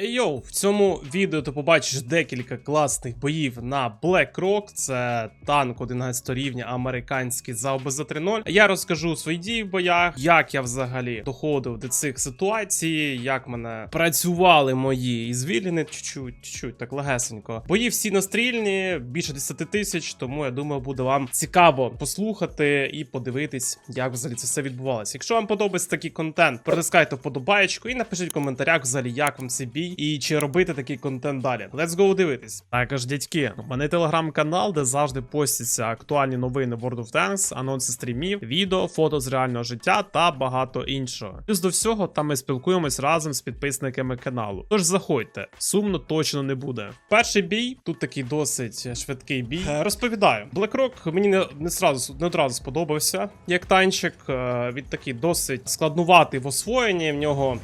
Ей йоу, в цьому відео ти побачиш декілька класних боїв на Black Rock. Це танк 11 рівня американський за ОБЗ 3.0. Я розкажу свої дії в боях, як я взагалі доходив до цих ситуацій, як мене працювали мої ізвіліни чуть-чуть, чуть-чуть, так легесенько. Бої всі настрільні, більше 10 тисяч, тому я думаю, буде вам цікаво послухати і подивитись, як взагалі це все відбувалося. Якщо вам подобається такий контент, протискайте вподобаєчку і напишіть в коментарях взагалі, як вам цей бій і чи робити такий контент далі. Let's go дивитись. Також, дядьки, у мене телеграм-канал, де завжди постяться актуальні новини World of Tanks, анонси стрімів, відео, фото з реального життя та багато іншого. Плюс до всього, там ми спілкуємось разом з підписниками каналу. Тож заходьте, сумно точно не буде. Перший бій, тут такий досить швидкий бій. Е, Розповідаю, BlackRock мені не, не сразу не одразу сподобався як танчик. Е, Він такий досить складнуватий в освоєнні. В нього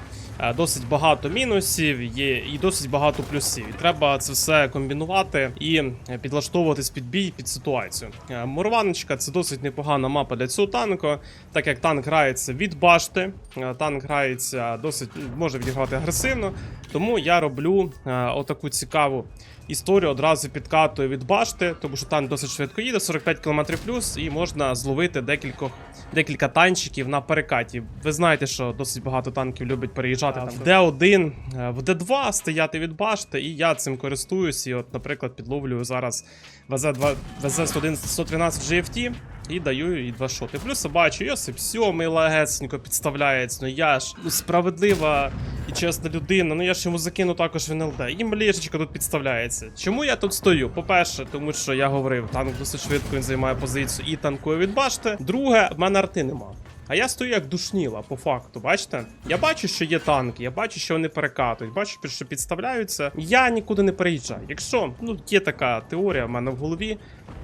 досить багато мінусів, є і досить багато плюсів. І треба це все комбінувати і е, підлаштовуватись під бій, під ситуацію. Е, Мурваночка це досить непогана мапа для цього танку, так як танк грається від башти, е, танк грається досить може відіграти агресивно. Тому я роблю е, отаку цікаву історію одразу підкатую від башти, тому що танк досить швидко їде, 45 км плюс, і можна зловити декількох, декілька танчиків на перекаті. Ви знаєте, що досить багато танків любить переїжджати там в Д1, е, в Д2 стояти від башти, і я цим користуюсь. І, от, наприклад, підловлюю зараз ВЗ-2 ВЗ-113 GFT. І даю їй два шоти. Плюс бачу, Йосип сьомий лагесенько підставляється. Ну я ж ну, справедлива і чесна людина. Ну я ж йому закину також в НЛД. І млішечка тут підставляється. Чому я тут стою? По-перше, тому що я говорив, танк досить швидко він займає позицію і танкує від башти. Друге, в мене арти нема. А я стою як душніла, по факту, бачите? Я бачу, що є танки, я бачу, що вони перекатують, бачу, що підставляються. Я нікуди не переїжджаю. Якщо ну є така теорія в мене в голові,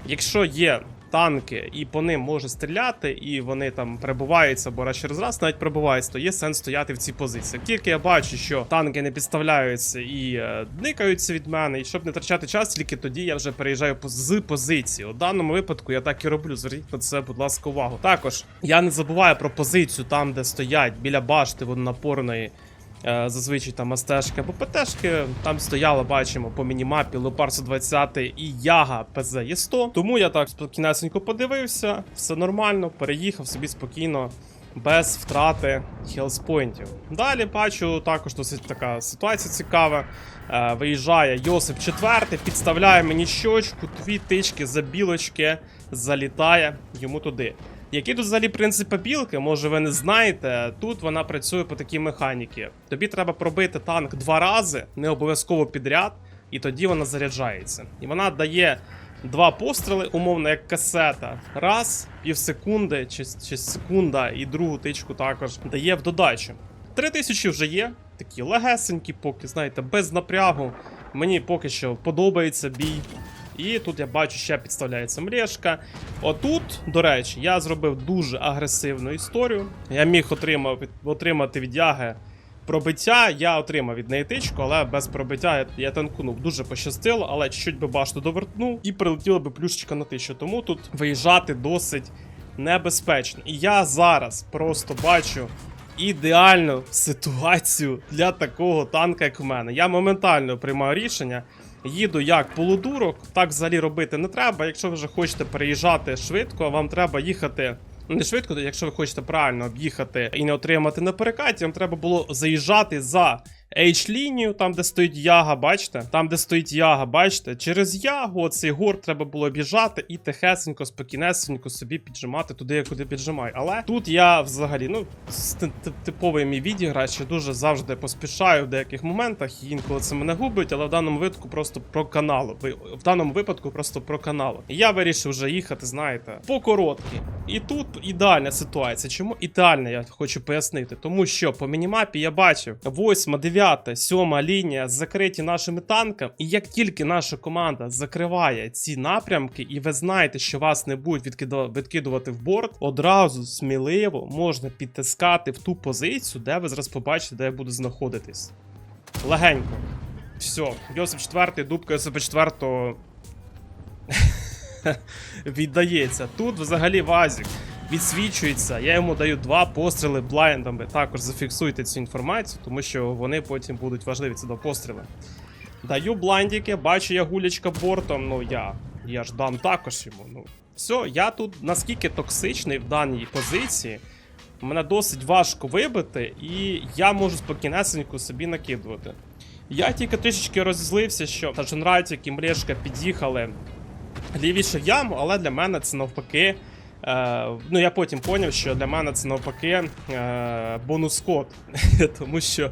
якщо є танки, і по ним може стріляти, і вони там перебуваються, або раз через раз навіть перебуваються, то є сенс стояти в цій позиції. Тільки я бачу, що танки не підставляються і е, никаються від мене, і щоб не втрачати час, тільки тоді я вже переїжджаю з позиції. У даному випадку я так і роблю. Зверніть на це, будь ласка, увагу. Також я не забуваю про позицію там, де стоять біля башти водонапорної. Е, Зазвичай там астешки або ПТшки, там стояло, бачимо, по мінімапі Леопард 120 і Яга ПЗ є 100. Тому я так спокійнесенько подивився, все нормально, переїхав собі спокійно, без втрати хелспойнтів. Далі бачу також досить така ситуація цікава. Е, Виїжджає Йосип 4, підставляє мені щочку, дві тички за білочки, залітає йому туди. Які тут взагалі принципи білки, може ви не знаєте. Тут вона працює по такій механіці. Тобі треба пробити танк два рази, не обов'язково підряд, і тоді вона заряджається. І вона дає два постріли, умовно, як касета. Раз, пів секунди чи, чи секунда, і другу тичку також дає в додачу. Три тисячі вже є, такі легесенькі, поки, знаєте, без напрягу. Мені поки що подобається бій. І тут я бачу, ще підставляється мрежка. Отут, до речі, я зробив дуже агресивну історію. Я міг отримав, отримати від яги пробиття. Я отримав від неї тичку, але без пробиття я, я танкунув. Дуже пощастило, але чуть-чуть би башту довертнув і прилетіла би плюшечка на тисячу. Тому тут виїжджати досить небезпечно. І я зараз просто бачу. Ідеальну ситуацію для такого танка, як в мене. Я моментально приймаю рішення. Їду як полудурок, так взагалі робити не треба. Якщо ви вже хочете переїжджати швидко, вам треба їхати. Не швидко, якщо ви хочете правильно об'їхати і не отримати на перекаті, вам треба було заїжджати за H-лінію, там де стоїть яга, бачите? Там, де стоїть яга, бачите? Через ягу оцей гор треба було об'їжджати і тихесенько, спокійнесенько собі піджимати туди, я куди піджимаю. Але тут я взагалі, ну, типовий мій відіграч, що дуже завжди поспішаю в деяких моментах, і інколи це мене губить, але в даному випадку просто про каналу. В даному випадку просто про каналу. І я вирішив вже їхати, знаєте, по короткій. І тут ідеальна ситуація. Чому ідеальна, я хочу пояснити. Тому що по мінімапі я бачив 8, 9, 7 лінія закриті нашими танками. І як тільки наша команда закриває ці напрямки, і ви знаєте, що вас не будуть відкидувати в борт, одразу сміливо можна підтискати в ту позицію, де ви зараз побачите, де я буду знаходитись. Легенько. Все, Йосип 4, дубка Йосипа 4 віддається. Тут взагалі Вазік. Відсвічується. Я йому даю два постріли блайндами. Також зафіксуйте цю інформацію, тому що вони потім будуть важливі. Це два постріли. Даю блайндики, бачу я гулячка бортом. Ну я. Я ж дам також йому. Ну, все, я тут наскільки токсичний в даній позиції. Мене досить важко вибити, і я можу спокійнесенько собі накидувати. Я тільки трішечки розізлився, що Тадженрайтік і Млешка під'їхали лівіше в яму, але для мене це навпаки. Е, ну, я потім поняв, що для мене це навпаки е, бонус код. Тому що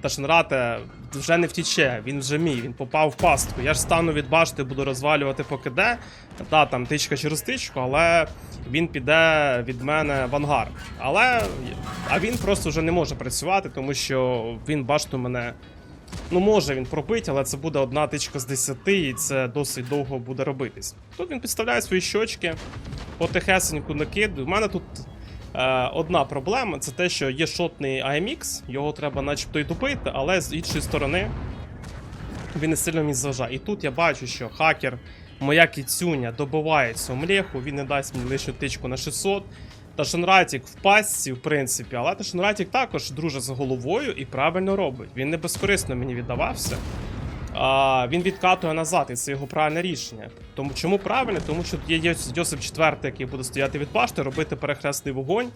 Ташенрате вже не втіче, він вже мій, він попав в пастку. Я ж стану від башти, буду розвалювати поки де. Та там тичка через тичку, але він піде від мене в ангар. Але а він просто вже не може працювати, тому що він башту мене. Ну, може він пробити, але це буде одна тичка з 10, і це досить довго буде робитись. Тут він підставляє свої щочки, потихесеньку накидує. У мене тут е, одна проблема: це те, що є шотний AMX, його треба начебто й тупити, але з іншої сторони він не сильно мені зважає. І тут я бачу, що хакер, моя кіцюня, добиває цю млеху, він не дасть мені лише тичку на 600. Ташенратік в пастці, в принципі, але Ташенратік також друже з головою і правильно робить. Він не безкорисно мені віддавався. А, він відкатує назад, і це його правильне рішення. Тому чому правильне? Тому що є Йосип IV, який буде стояти від башти, робити перехресний вогонь.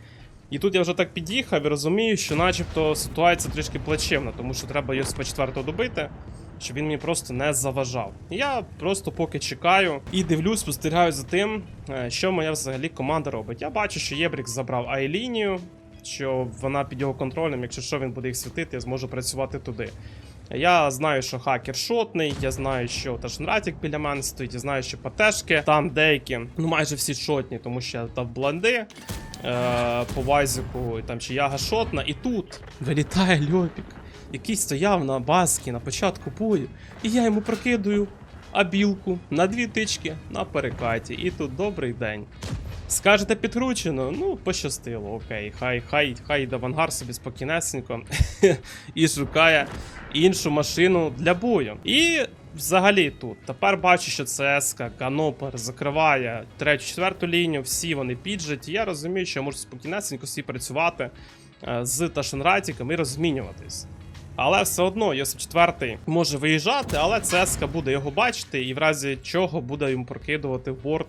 І тут я вже так під'їхав і розумію, що начебто ситуація трішки плачевна, тому що треба Йосипа IV добити, щоб він мені просто не заважав. Я просто поки чекаю і дивлюсь, спостерігаю за тим, е, що моя взагалі команда робить. Я бачу, що Єбрік забрав ай-лінію, що вона під його контролем, якщо що він буде їх світити, я зможу працювати туди. Я знаю, що хакер шотний, я знаю, що Ташнратік біля мене стоїть, я знаю, що ПТшки там деякі, ну майже всі шотні, тому що я дав бланди е, по вазіку, і там чи яга шотна, і тут вилітає Льопік, який стояв на баскі на початку бою, і я йому прокидую абілку на дві тички на перекаті. І тут добрий день. Скажете підкручено? Ну, пощастило, окей. Хай, хай, хай йде в ангар собі спокійнесенько і шукає іншу машину для бою. І взагалі тут тепер бачу, що ЦСК, Канопер закриває третю, четверту лінію, всі вони піджаті. Я розумію, що я можу спокійнесенько собі працювати е, з Ташенратіком і розмінюватись. Але все одно Йосип 4 може виїжджати, але ЦСК буде його бачити, і в разі чого буде йому прокидувати в борт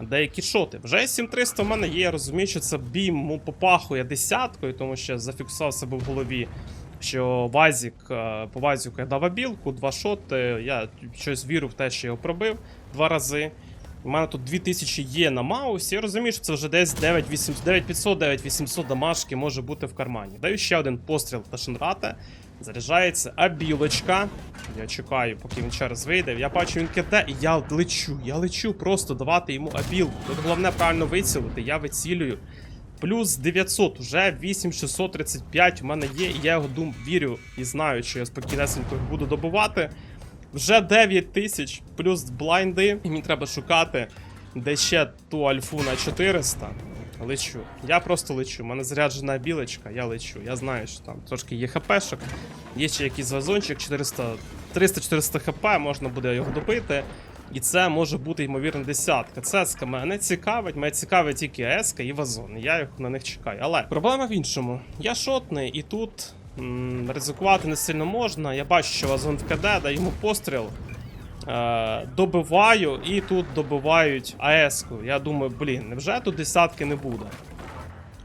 деякі шоти. Вже 7300 в мене є, я розумію, що це йому попахує десяткою, тому що зафіксував себе в голові, що Вазік е, по Вазіку я дав абілку, два шоти. Я щось вірю в те, що його пробив два рази. У мене тут 2000 є на маусі. Я розумію, що це вже десь 9800, 9500, 9800 дамашки може бути в кармані. Даю ще один постріл та Шенрата. Заряджається абілочка. Я чекаю, поки він ще раз вийде. Я бачу, він киде, і я лечу. Я лечу просто давати йому абілку. Тут головне правильно вицілити. Я вицілюю. Плюс 900, вже 8635 у мене є, і я його дум вірю і знаю, що я спокійнесенько буду добувати. Вже 9 тисяч, плюс блайнди, і мені треба шукати, де ще ту альфу на 400. Лечу. Я просто лечу. У мене заряджена білочка, я лечу. Я знаю, що там трошки є хпшок. Є ще якийсь вазончик 400 300-400 хп, можна буде його добити. І це може бути, ймовірно, десятка. Цеска мене не цікавить, мене цікавить тільки еска і вазон. Я їх на них чекаю. Але проблема в іншому. Я шотний, і тут м, ризикувати не сильно можна. Я бачу, що вазон в КД, даю йому постріл. Е, добиваю, і тут добивають АЕС-ку. Я думаю, блін, невже тут десятки не буде?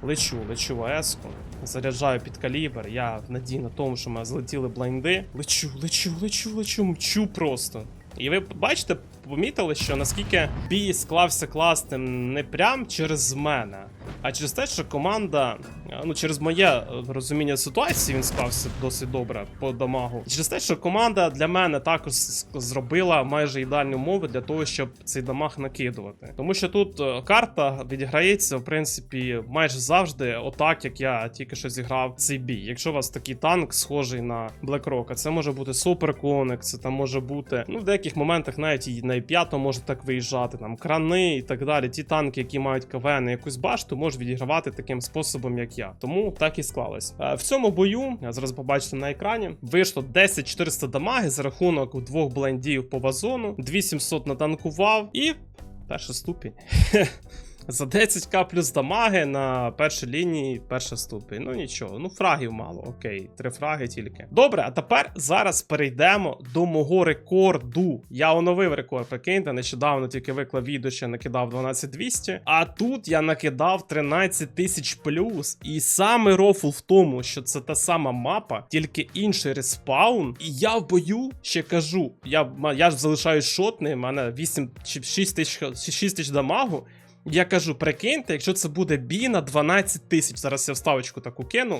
Лечу, лечу АЕС-ку. Заряджаю під калібр. Я в надії на тому, що мене злетіли блайнди. Лечу, лечу, лечу, лечу, мчу просто. І ви бачите, помітили, що наскільки бій склався класним не прям через мене, а через те, що команда, е, ну через моє е, розуміння ситуації, він склався досить добре по дамагу. І через те, що команда для мене також зробила майже ідеальні умови для того, щоб цей дамаг накидувати. Тому що тут е, карта відіграється, в принципі, майже завжди, отак, як я тільки що зіграв цей бій. Якщо у вас такий танк схожий на BlackRock, це може бути суперконик, це там може бути, ну в деяких моментах навіть і на i5 може так виїжджати, там крани і так далі. Ті танки, які мають КВН якусь башту, можуть відігравати таким способом, як я. Тому так і склалось. Е, В цьому бою, зараз побачите на екрані, вийшло 10400 дамаги за рахунок двох блендів по вазону, 2700 натанкував і перший ступінь. За 10к плюс дамаги на першій лінії, перша ступінь. Ну нічого, ну фрагів мало, окей, три фраги тільки. Добре, а тепер зараз перейдемо до мого рекорду. Я оновив рекорд, прикиньте, нещодавно тільки виклав відео, що я накидав 12200. А тут я накидав 13 тисяч плюс. І саме рофл в тому, що це та сама мапа, тільки інший респаун. І я в бою ще кажу: я, я ж залишаюсь шотним, у мене 8 чи 6 тисяч 6 тисяч дамагу. Я кажу, прикиньте, якщо це буде бій на 12 тисяч. Зараз я вставочку таку кину.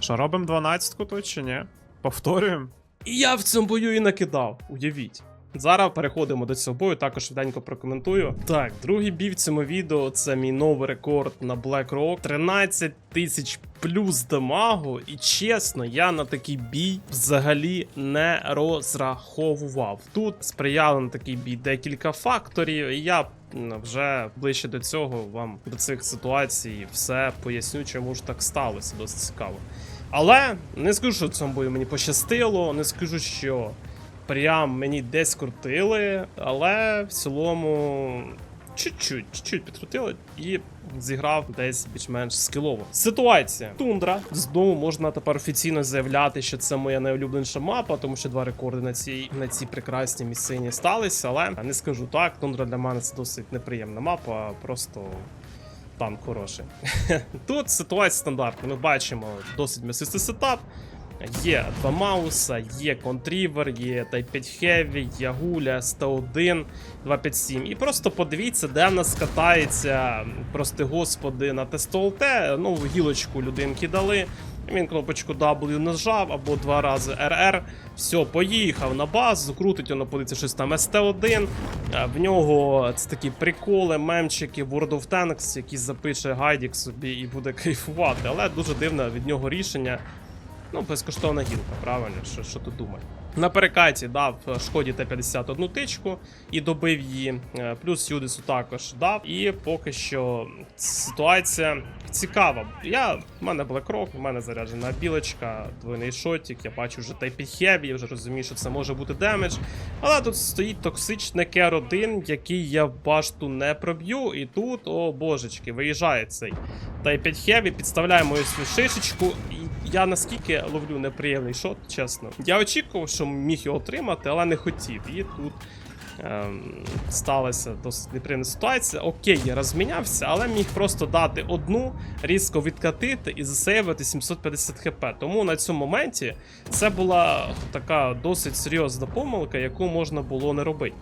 Що, робимо 12-ку тут чи ні? Повторюємо. І я в цьому бою і накидав. Уявіть. Зараз переходимо до цього бою, також швиденько прокоментую. Так, другий бій в цьому відео це мій новий рекорд на Black Rock. 13 тисяч плюс дамагу. І чесно, я на такий бій взагалі не розраховував. Тут сприяли на такий бій декілька факторів, і я вже ближче до цього вам до цих ситуацій все поясню, чому ж так сталося. Досить цікаво. Але не скажу, що в цьому бою мені пощастило, не скажу, що прям мені десь крутили, але в цілому чуть-чуть, чуть-чуть підкрутили і зіграв десь більш-менш скілово. Ситуація. Тундра. Знову можна тепер офіційно заявляти, що це моя найулюбленіша мапа, тому що два рекорди на цій на цій прекрасній місцині сталися. Але не скажу так, тундра для мене це досить неприємна мапа, просто. Танк хороший. Тут ситуація стандартна. Ми бачимо досить м'ясистий сетап. Є два Мауса, є Контрівер, є 5 Heavy, Ягуля, 101, 257. І просто подивіться, де в нас катається, прости господи, на ТСТОЛТ. Нову гілочку людинки дали. Він кнопочку W нажав або два рази RR. Все, поїхав на базу, крутить воно подивиться щось там ST1. Е, В нього це такі приколи, мемчики World of Tanks, які запише гайдік собі і буде кайфувати. Але дуже дивне від нього рішення. Ну, безкоштовна гілка, правильно, що, що тут думати. На перекаті дав е, шкоді Т-50 одну тичку і добив її. е, Плюс Юдису також дав. І поки що ситуація цікава. Я, в мене BlackRock, в мене заряджена білочка, двойний шотик, я бачу вже Type Heavy, я вже розумію, що це може бути демедж. Але тут стоїть токсичний кер 1 який я в башту не проб'ю. І тут, о божечки, виїжджає цей Type Heavy, підставляє мою свою шишечку. Я наскільки ловлю неприємний шот, чесно. Я очікував, що міг його отримати, але не хотів. І тут ем, сталася досить неприємна ситуація. Окей, я розмінявся, але міг просто дати одну, різко відкатити і засейвити 750 хп. Тому на цьому моменті це була така досить серйозна помилка, яку можна було не робити.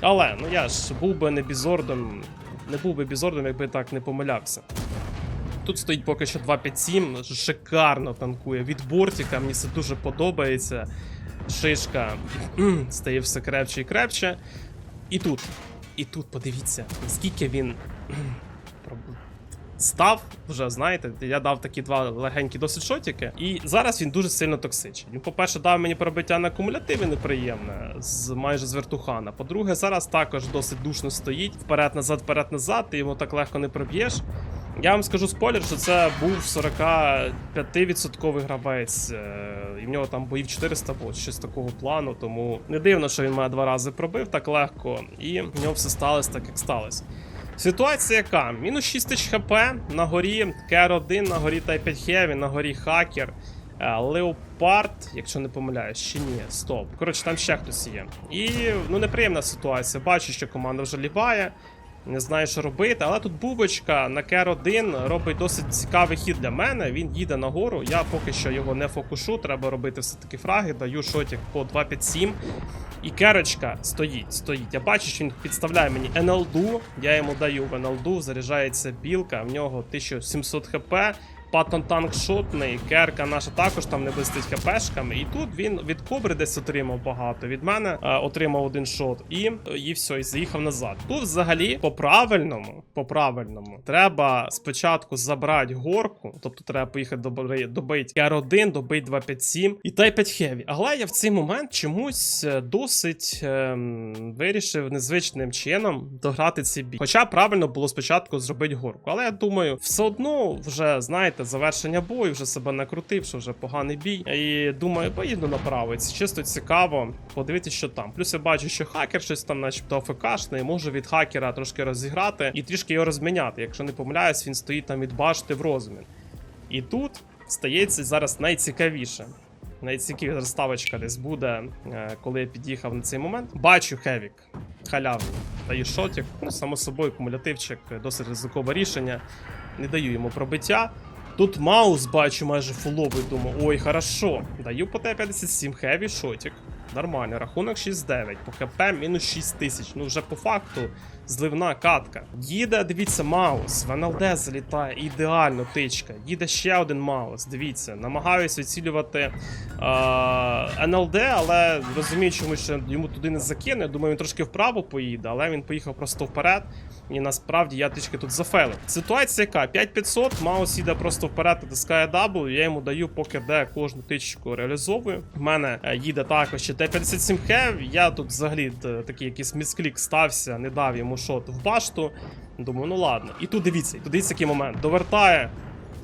Але ну я ж був би не бізордом, не був би бізордом, якби так не помилявся. Тут стоїть поки що 257, шикарно танкує від бортика, мені це дуже подобається. Шишка стає все крепче і крепче. І тут. І тут подивіться, наскільки він став, вже знаєте, я дав такі два легенькі досить шотики, і зараз він дуже сильно токсичний. Він, по-перше, дав мені пробиття на кумулятиві неприємне, з майже з вертухана. По-друге, зараз також досить душно стоїть. Вперед-назад, вперед-назад, ти йому так легко не проб'єш. Я вам скажу спойлер, що це був 45% гравець, е, і в нього там боїв 400 було, щось такого плану, тому не дивно, що він мене два рази пробив так легко, і в нього все сталося так, як сталося. Ситуація яка? Мінус 6 тисяч хп, на горі кр 1 на горі Type 5 Heavy, на горі хакер. е, Леопард, якщо не помиляюсь, чи ні, стоп. Коротше, там ще хтось є. І ну неприємна ситуація. Бачу, що команда вже ліває. Не знаю, що робити, але тут бубочка на кер 1 робить досить цікавий хід для мене. Він їде нагору. Я поки що його не фокушу. Треба робити все-таки фраги. Даю шотик по 257. І керочка стоїть, стоїть. Я бачу, що він підставляє мені НЛДу. Я йому даю в НЛДу, заряджається білка, в нього 1700 хп. Паттон танк шотний, керка наша також там не блистить хпшками. І тут він від кобри десь отримав багато. Від мене е, отримав один шот, і, і все, і заїхав назад. Тут взагалі по правильному, по правильному, треба спочатку забрати горку, тобто треба поїхати добити R1, добити 257 і Type 5 Heavy. Але я в цей момент чомусь е, досить ем, вирішив незвичним чином дограти цей бій. Хоча правильно було спочатку зробити горку. Але я думаю, все одно вже знаєте, завершення бою, вже себе накрутив, що вже поганий бій. І думаю, поїду направо. Це чисто цікаво. Подивитися, що там. Плюс я бачу, що хакер щось там, начебто, АФКшний, можу від хакера трошки розіграти і трішки його розміняти. Якщо не помиляюсь, він стоїть там від башти в розмін. І тут стається зараз найцікавіше. Найцікавіша ставочка десь буде, е, коли я під'їхав на цей момент. Бачу Хевік, халявний. Даю шотик. Ну, само собою, кумулятивчик, досить ризикове рішення. Не даю йому пробиття. Тут Маус бачу майже фуловий, думаю, ой, хорошо. Даю по Т-57 хеві шотик. Нормально, рахунок 6-9, по ХП мінус 6 тисяч. Ну вже по факту зливна катка. Їде, дивіться, Маус. В НЛД залітає ідеально тичка. Їде ще один Маус. Дивіться, намагаюсь вицілювати е- НЛД, але розумію, чому ще йому туди не закине. Думаю, він трошки вправо поїде, але він поїхав просто вперед. І насправді я трішки тут зафейлив. Ситуація яка? 5500, Маус їде просто вперед, натискає W, я йому даю поки де кожну тичку реалізовую. В мене е, їде також ще Т-57 Хев. Я тут взагалі такий якийсь місклік стався, не дав йому шот в башту. Думаю, ну ладно. І тут дивіться, тут дивіться який момент. Довертає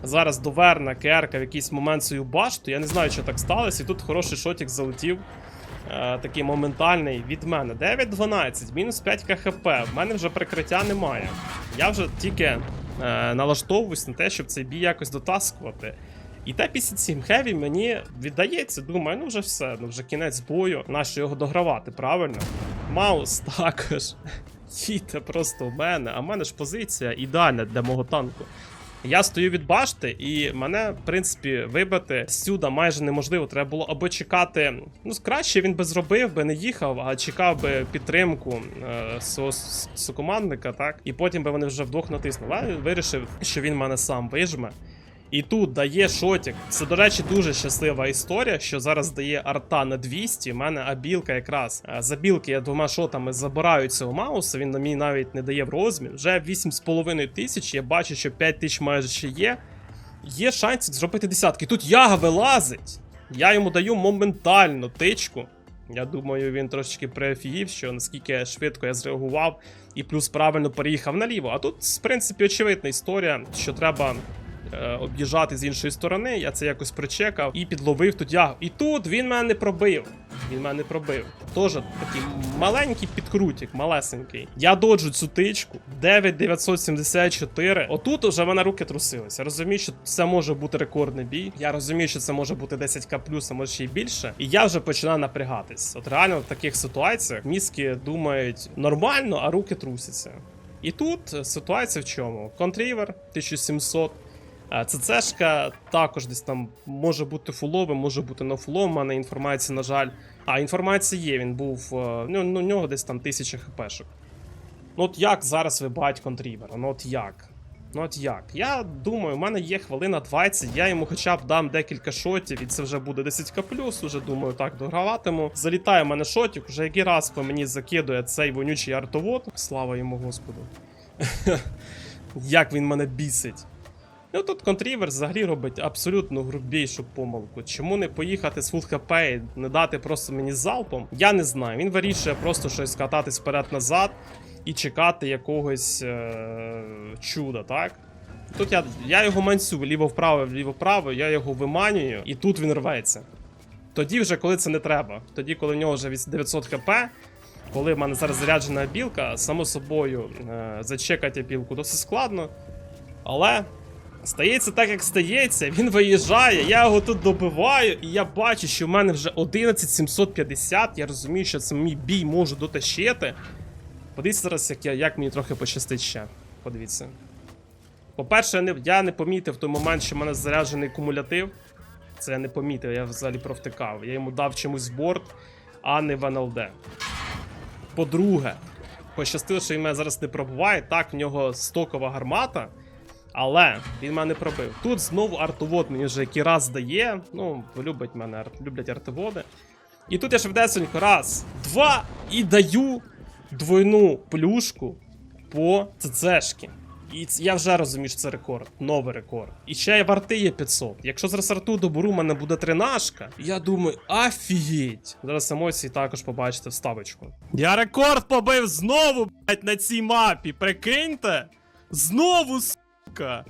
зараз доверна КРК в якийсь момент свою башту. Я не знаю, що так сталося. І тут хороший шотик залетів. Е, такий моментальний від мене. 9-12, мінус 5 КХП. В мене вже прикриття немає. Я вже тільки е, налаштовуюсь на те, щоб цей бій якось дотаскувати. І Т-57 Heavy мені віддається, думаю, ну вже все, ну вже кінець бою, нащо його догравати, правильно? Маус також. Їде просто в мене, а в мене ж позиція ідеальна для мого танку. Я стою від башти, і мене, в принципі, вибити сюди майже неможливо. Треба було або чекати. Ну, краще він би зробив, би не їхав, а чекав би підтримку е, свого с- сокомандника, так? І потім би вони вже вдвох натиснули. А вирішив, що він мене сам вижме. І тут дає шотик. Це, до речі, дуже щаслива історія, що зараз дає арта на 200. У мене абілка якраз. Е, За білки я двома шотами забираю цього мауса. Він мені навіть не дає в розмін. Вже 8,5 тисяч. Я бачу, що 5 тисяч майже ще є. Є шанс зробити десятки. Тут яга вилазить. Я йому даю моментально тичку. Я думаю, він трошечки приофігів, що наскільки швидко я зреагував і плюс правильно переїхав наліво. А тут, в принципі, очевидна історія, що треба об'їжджати з іншої сторони. Я це якось причекав і підловив тут ягу. І тут він мене пробив. Він мене пробив. Тоже такий маленький підкрутик, малесенький. Я доджу цю тичку. 9974. Отут уже в мене руки трусилися. Розумію, що це може бути рекордний бій. Я розумію, що це може бути 10к а може ще й більше. І я вже починаю напрягатись. От реально в таких ситуаціях мізки думають нормально, а руки трусяться. І тут е, ситуація в чому? Контрівер 1700. Е, ЦЦшка також десь там може бути фуловим, може бути не фуловим. У мене інформації, на жаль. А, інформація є, він був. е, Ну, ну, у нього десь там 1000 хпшок. Ну от як зараз вибивають контрівера? Ну от як? Ну от як? Я думаю, у мене є хвилина 20, я йому хоча б дам декілька шотів, і це вже буде 10к+, плюс, уже думаю, так дограватиму. Залітає в мене шотик, уже який раз по мені закидує цей вонючий артовод. Слава йому Господу. Як він мене бісить. Ну тут контрівер взагалі робить абсолютно грубішу помилку. Чому не поїхати з фул хп і не дати просто мені залпом? Я не знаю. Він вирішує просто щось кататись вперед-назад і чекати якогось е- чуда, так? Тут я, я його манцю вліво-вправо, вліво-вправо, я його виманюю, і тут він рветься. Тоді вже коли це не треба. Тоді, коли в нього вже 900 хп, коли в мене зараз заряджена білка, само собою е- зачекати білку досить складно. Але Стається так, як стається, він виїжджає, я його тут добиваю, і я бачу, що в мене вже 11750. Я розумію, що це мій бій можу дотащити. Подивіться зараз, як, я, як мені трохи пощастить ще. Подивіться. По-перше, я не, я не помітив той момент, що в мене заряджений кумулятив. Це я не помітив, я взагалі провтикав. Я йому дав чомусь борт, а не в НЛД. По-друге, пощастило, що він мене зараз не пробуває. Так, в нього стокова гармата. Але він мене пробив. Тут знову артовод мені вже який раз дає. Ну, любить мене, люблять артоводи. І тут я швидесенько раз, два і даю двойну плюшку по ЦЦшки. І я вже розумію, що це рекорд, новий рекорд. І ще й в арти є 500. Якщо зараз арту доберу, в мене буде тринашка. Я думаю, афігеть. Зараз емоції також побачите вставочку. Я рекорд побив знову, блять, на цій мапі. Прикиньте? Знову, сука.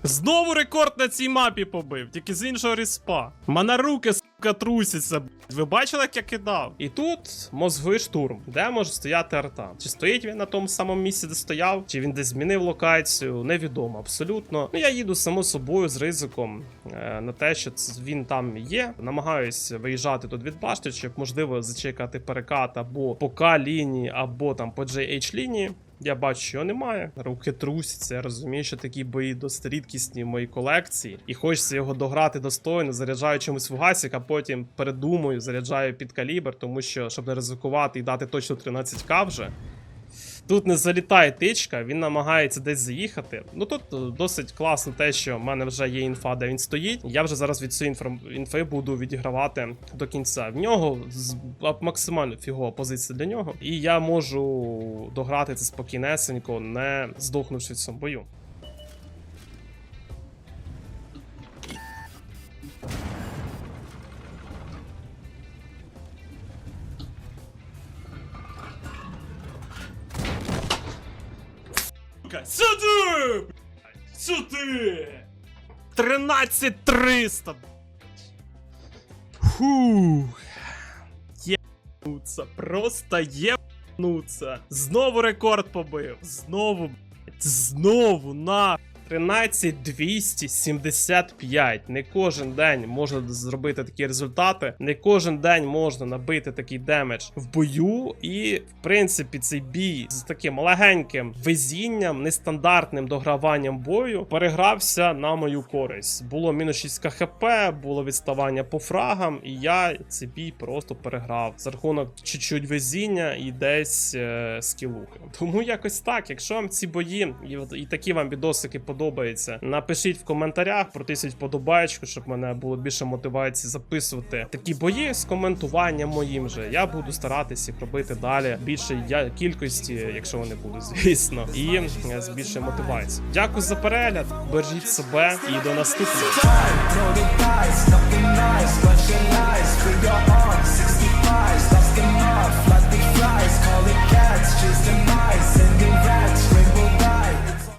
Знову рекорд на цій мапі побив, тільки з іншого ріспа. Мене руки, сука, трусяться. Ви бачили, як я кидав? І тут мозговий штурм, де може стояти арта. Чи стоїть він на тому самому місці, де стояв, чи він десь змінив локацію, невідомо абсолютно. Ну я їду само собою з ризиком е, на те, що він там є. Намагаюсь виїжджати тут від башти, щоб можливо зачекати перекат або по К лінії, або там по JH лінії. Я бачу, що немає. Руки трусяться. Я розумію, що такі бої досить рідкісні в моїй колекції. І хочеться його дограти достойно, заряджаю чимось фугасик, а потім передумаю, заряджаю під калібр, тому що, щоб не ризикувати і дати точно 13к вже. Тут не залітає тичка, він намагається десь заїхати. Ну тут е, досить класно те, що в мене вже є інфа, де він стоїть. Я вже зараз від цієї інфи буду відігравати до кінця. В нього з- максимально фігова позиція для нього. І я можу дограти це спокійнесенько, не здохнувши в цьому бою. Сука, Сюди! Сюди! 13300! Фух. Єбнуться, просто єбнуться. Знову рекорд побив. Знову, блядь, знову на 13275. Не кожен день можна зробити такі результати. Не кожен день можна набити такий демедж в бою. І, в принципі, цей бій з таким легеньким везінням, нестандартним дограванням бою перегрався на мою користь. Було мінус 6 КХП, було відставання по фрагам, і я цей бій просто переграв за рахунок чуть-чуть везіння і десь е, скілухи. Тому якось так. Якщо вам ці бої і, і такі вам відосики подобаються, подобається. Напишіть в коментарях, протисніть вподобайку, щоб мене було більше мотивації записувати такі бої з коментуванням моїм же. Я буду старатися робити далі більше кількості, якщо вони будуть, звісно, і е, з більше мотивації. Дякую за перегляд. Бережіть себе і до наступного.